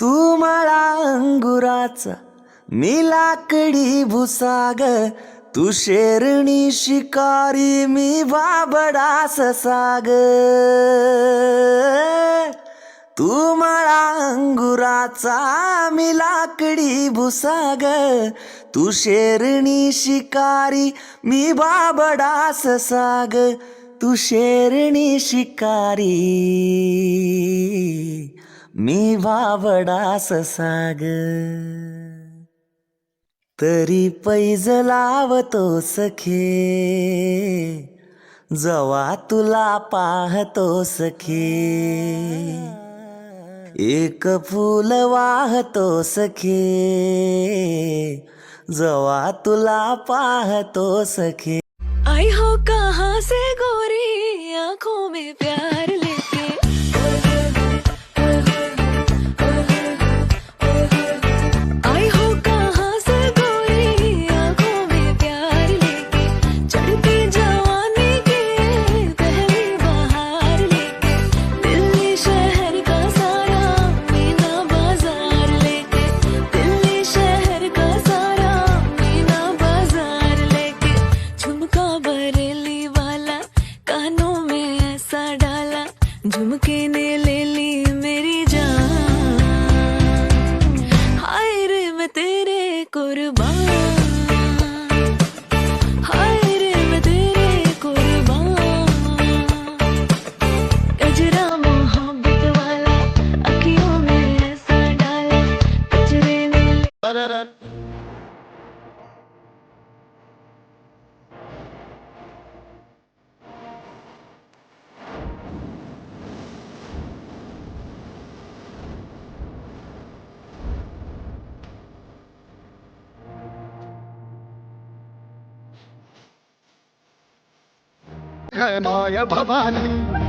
तू मला अंगुराचा मी लाकडी भुसाग तू शेरणी शिकारी मी बाबडा ससाग. तू मला अंगुराचा मी लाकडी भुसाग तू शेरणी शिकारी मी बाबडा ससाग. तू शेरणी शिकारी. मी वावडास साग तरी पैज लावतो सखे जवा तुला पाहतो सखे एक फूल वाहतो सखे जवा तुला पाहतो सखे आई हो कहाँ से गोरी आंखों में प्यार झुमके ने ले ली मेरी जान। हाय रे मैं तेरे कुर्बान। da da da तेरे कुर्बान